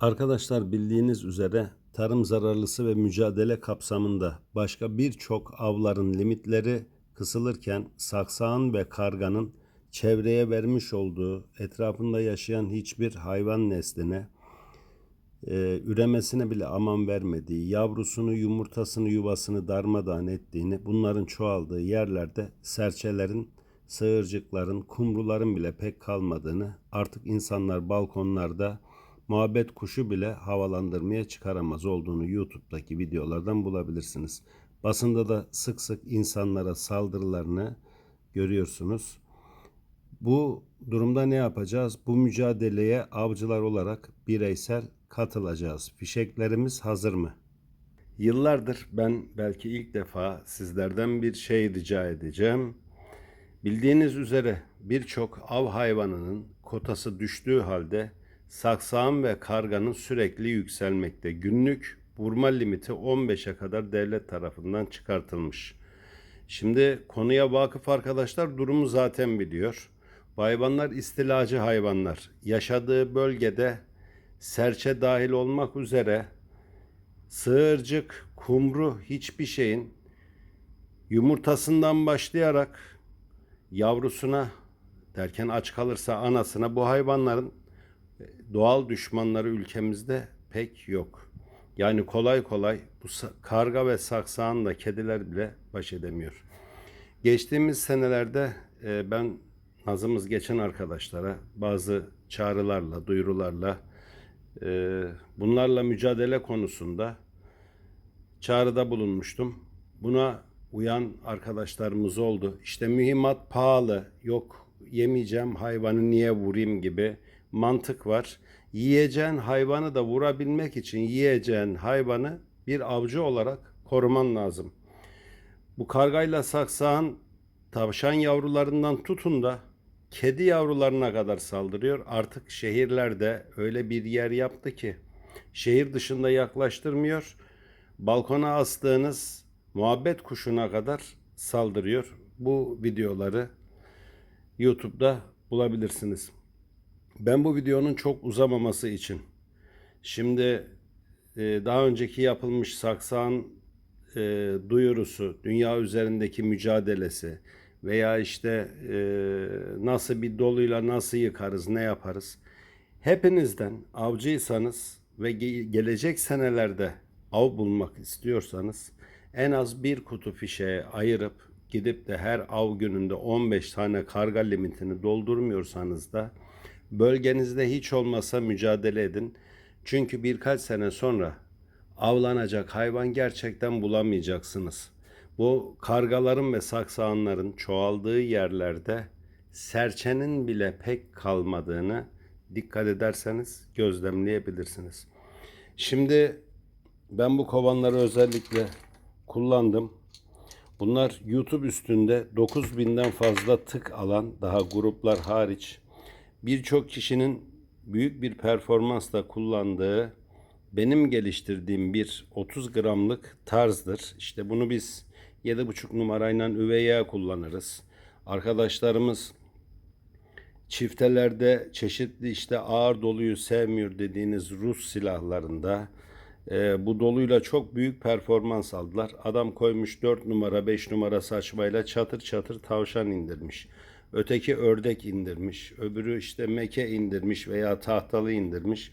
Arkadaşlar bildiğiniz üzere tarım zararlısı ve mücadele kapsamında başka birçok avların limitleri kısılırken saksağın ve karganın çevreye vermiş olduğu etrafında yaşayan hiçbir hayvan nesline e, üremesine bile aman vermediği, yavrusunu, yumurtasını, yuvasını darmadağın ettiğini, bunların çoğaldığı yerlerde serçelerin, sığırcıkların, kumruların bile pek kalmadığını, artık insanlar balkonlarda muhabbet kuşu bile havalandırmaya çıkaramaz olduğunu YouTube'daki videolardan bulabilirsiniz. Basında da sık sık insanlara saldırılarını görüyorsunuz. Bu durumda ne yapacağız? Bu mücadeleye avcılar olarak bireysel katılacağız. Fişeklerimiz hazır mı? Yıllardır ben belki ilk defa sizlerden bir şey rica edeceğim. Bildiğiniz üzere birçok av hayvanının kotası düştüğü halde saksağın ve karganın sürekli yükselmekte. Günlük vurma limiti 15'e kadar devlet tarafından çıkartılmış. Şimdi konuya vakıf arkadaşlar durumu zaten biliyor. Bu hayvanlar istilacı hayvanlar. Yaşadığı bölgede serçe dahil olmak üzere sığırcık, kumru hiçbir şeyin yumurtasından başlayarak yavrusuna derken aç kalırsa anasına bu hayvanların doğal düşmanları ülkemizde pek yok. Yani kolay kolay bu karga ve saksağın da kediler bile baş edemiyor. Geçtiğimiz senelerde e, ben nazımız geçen arkadaşlara bazı çağrılarla, duyurularla e, bunlarla mücadele konusunda çağrıda bulunmuştum. Buna uyan arkadaşlarımız oldu. İşte mühimmat pahalı, yok yemeyeceğim hayvanı niye vurayım gibi mantık var. Yiyeceğin hayvanı da vurabilmek için yiyeceğin hayvanı bir avcı olarak koruman lazım. Bu kargayla saksağın tavşan yavrularından tutun da kedi yavrularına kadar saldırıyor. Artık şehirlerde öyle bir yer yaptı ki şehir dışında yaklaştırmıyor. Balkona astığınız muhabbet kuşuna kadar saldırıyor. Bu videoları YouTube'da bulabilirsiniz. Ben bu videonun çok uzamaması için şimdi e, daha önceki yapılmış saksağın e, duyurusu, dünya üzerindeki mücadelesi veya işte e, nasıl bir doluyla nasıl yıkarız, ne yaparız. Hepinizden avcıysanız ve ge- gelecek senelerde av bulmak istiyorsanız en az bir kutu fişeğe ayırıp gidip de her av gününde 15 tane karga limitini doldurmuyorsanız da bölgenizde hiç olmasa mücadele edin. Çünkü birkaç sene sonra avlanacak hayvan gerçekten bulamayacaksınız. Bu kargaların ve saksağanların çoğaldığı yerlerde serçenin bile pek kalmadığını dikkat ederseniz gözlemleyebilirsiniz. Şimdi ben bu kovanları özellikle kullandım. Bunlar YouTube üstünde 9000'den fazla tık alan daha gruplar hariç birçok kişinin büyük bir performansla kullandığı benim geliştirdiğim bir 30 gramlık tarzdır. İşte bunu biz 7,5 numarayla üvey yağ kullanırız. Arkadaşlarımız çiftelerde çeşitli işte ağır doluyu sevmiyor dediğiniz Rus silahlarında e, bu doluyla çok büyük performans aldılar. Adam koymuş 4 numara 5 numara saçmayla çatır çatır tavşan indirmiş. Öteki ördek indirmiş. Öbürü işte meke indirmiş veya tahtalı indirmiş.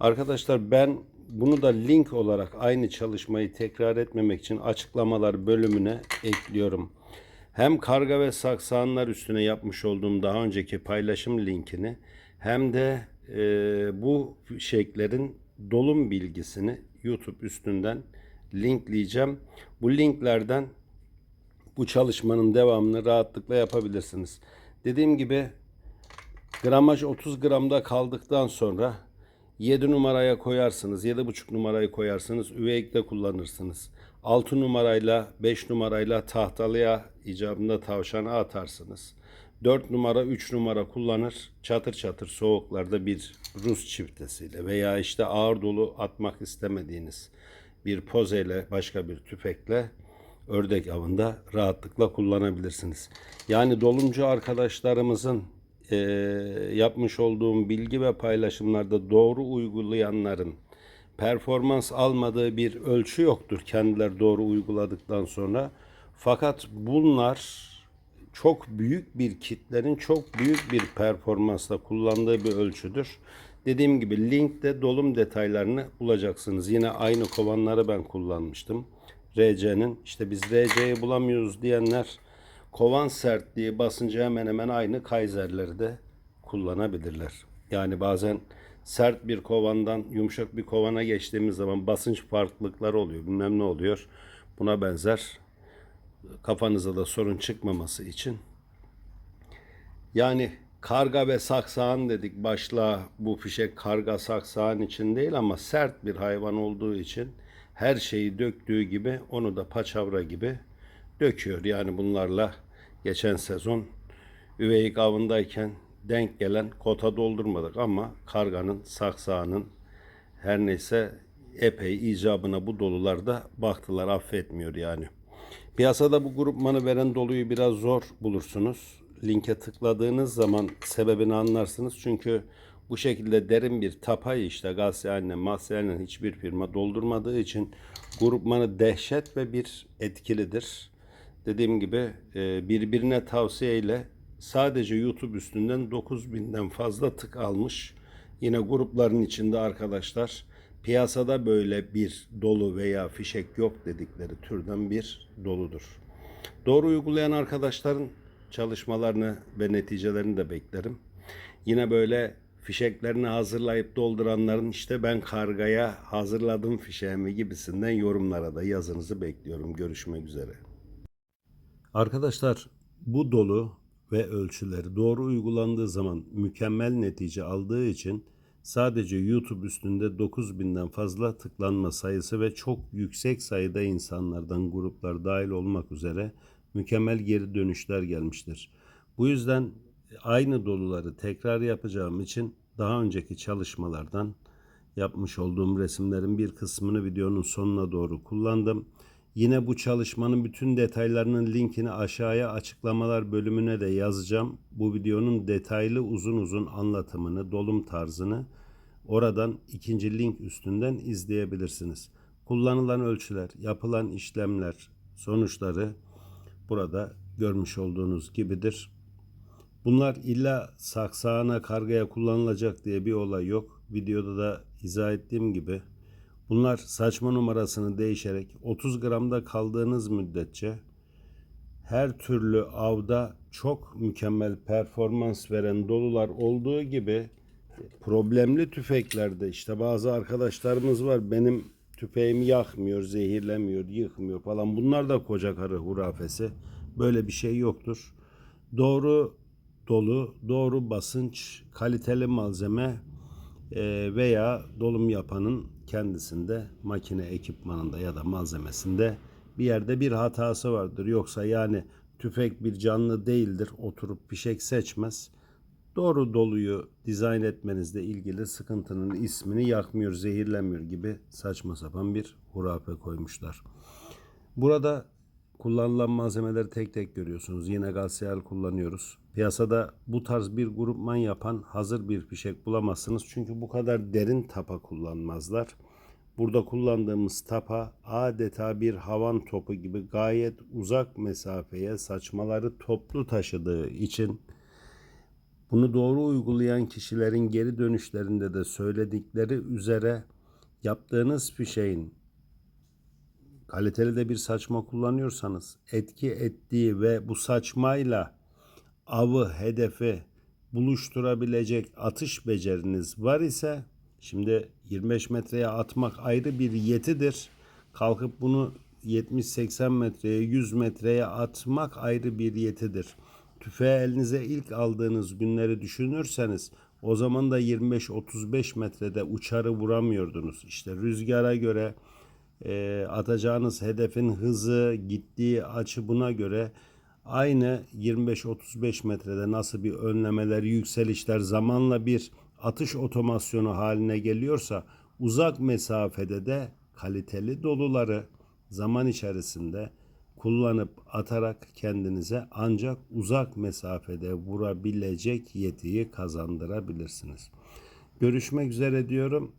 Arkadaşlar ben bunu da link olarak aynı çalışmayı tekrar etmemek için açıklamalar bölümüne ekliyorum. Hem karga ve saksağanlar üstüne yapmış olduğum daha önceki paylaşım linkini hem de e, bu fişeklerin dolum bilgisini YouTube üstünden linkleyeceğim. Bu linklerden bu çalışmanın devamını rahatlıkla yapabilirsiniz. Dediğim gibi gramaj 30 gramda kaldıktan sonra 7 numaraya koyarsınız, 7,5 numarayı koyarsınız, üveyikte kullanırsınız. 6 numarayla 5 numarayla tahtalıya icabında tavşana atarsınız. 4 numara 3 numara kullanır çatır çatır soğuklarda bir Rus çiftesiyle veya işte ağır dolu atmak istemediğiniz bir pozeyle başka bir tüfekle ördek avında rahatlıkla kullanabilirsiniz. Yani dolumcu arkadaşlarımızın e, yapmış olduğum bilgi ve paylaşımlarda doğru uygulayanların performans almadığı bir ölçü yoktur kendileri doğru uyguladıktan sonra. Fakat bunlar çok büyük bir kitlenin çok büyük bir performansla kullandığı bir ölçüdür. Dediğim gibi linkte dolum detaylarını bulacaksınız. Yine aynı kovanları ben kullanmıştım. RC'nin işte biz RC'yi bulamıyoruz diyenler kovan sertliği basıncı hemen hemen aynı Kaiser'leri de kullanabilirler. Yani bazen sert bir kovandan yumuşak bir kovana geçtiğimiz zaman basınç farklılıkları oluyor. Bilmem ne oluyor. Buna benzer kafanıza da sorun çıkmaması için. Yani karga ve saksağın dedik başla bu fişek karga saksağın için değil ama sert bir hayvan olduğu için her şeyi döktüğü gibi onu da paçavra gibi döküyor. Yani bunlarla geçen sezon üveyik avındayken denk gelen kota doldurmadık ama karganın, saksağının her neyse epey icabına bu dolularda baktılar affetmiyor yani. Piyasada bu grupmanı veren doluyu biraz zor bulursunuz. Linke tıkladığınız zaman sebebini anlarsınız. Çünkü bu şekilde derin bir tapayı işte Gazzehaline, Mahzehaline hiçbir firma doldurmadığı için grupmanı dehşet ve bir etkilidir. Dediğim gibi e, birbirine tavsiyeyle sadece YouTube üstünden 9000'den fazla tık almış. Yine grupların içinde arkadaşlar piyasada böyle bir dolu veya fişek yok dedikleri türden bir doludur. Doğru uygulayan arkadaşların çalışmalarını ve neticelerini de beklerim. Yine böyle fişeklerini hazırlayıp dolduranların işte ben kargaya hazırladım fişeğimi gibisinden yorumlara da yazınızı bekliyorum. Görüşmek üzere. Arkadaşlar bu dolu ve ölçüleri doğru uygulandığı zaman mükemmel netice aldığı için sadece YouTube üstünde 9000'den fazla tıklanma sayısı ve çok yüksek sayıda insanlardan gruplar dahil olmak üzere mükemmel geri dönüşler gelmiştir. Bu yüzden aynı doluları tekrar yapacağım için daha önceki çalışmalardan yapmış olduğum resimlerin bir kısmını videonun sonuna doğru kullandım. Yine bu çalışmanın bütün detaylarının linkini aşağıya açıklamalar bölümüne de yazacağım. Bu videonun detaylı uzun uzun anlatımını, dolum tarzını oradan ikinci link üstünden izleyebilirsiniz. Kullanılan ölçüler, yapılan işlemler, sonuçları burada görmüş olduğunuz gibidir. Bunlar illa saksağına, kargaya kullanılacak diye bir olay yok. Videoda da izah ettiğim gibi bunlar saçma numarasını değişerek 30 gramda kaldığınız müddetçe her türlü avda çok mükemmel performans veren dolular olduğu gibi problemli tüfeklerde işte bazı arkadaşlarımız var benim tüfeğimi yakmıyor, zehirlemiyor, yıkmıyor falan. Bunlar da koca karı hurafesi. Böyle bir şey yoktur. Doğru dolu, doğru basınç, kaliteli malzeme e, veya dolum yapanın kendisinde, makine ekipmanında ya da malzemesinde bir yerde bir hatası vardır. Yoksa yani tüfek bir canlı değildir. Oturup fişek seçmez. Doğru doluyu dizayn etmenizle ilgili sıkıntının ismini yakmıyor, zehirlemiyor gibi saçma sapan bir hurafe koymuşlar. Burada kullanılan malzemeleri tek tek görüyorsunuz. Yine Galsiyal kullanıyoruz. Piyasada bu tarz bir grupman yapan hazır bir fişek bulamazsınız. Çünkü bu kadar derin tapa kullanmazlar. Burada kullandığımız tapa adeta bir havan topu gibi gayet uzak mesafeye saçmaları toplu taşıdığı için bunu doğru uygulayan kişilerin geri dönüşlerinde de söyledikleri üzere yaptığınız fişeğin kaliteli de bir saçma kullanıyorsanız etki ettiği ve bu saçmayla avı, hedefi buluşturabilecek atış beceriniz var ise şimdi 25 metreye atmak ayrı bir yetidir. Kalkıp bunu 70-80 metreye, 100 metreye atmak ayrı bir yetidir. Tüfeği elinize ilk aldığınız günleri düşünürseniz o zaman da 25-35 metrede uçarı vuramıyordunuz. İşte rüzgara göre e, atacağınız hedefin hızı, gittiği açı buna göre aynı 25-35 metrede nasıl bir önlemeler, yükselişler zamanla bir atış otomasyonu haline geliyorsa uzak mesafede de kaliteli doluları zaman içerisinde kullanıp atarak kendinize ancak uzak mesafede vurabilecek yetiyi kazandırabilirsiniz. Görüşmek üzere diyorum.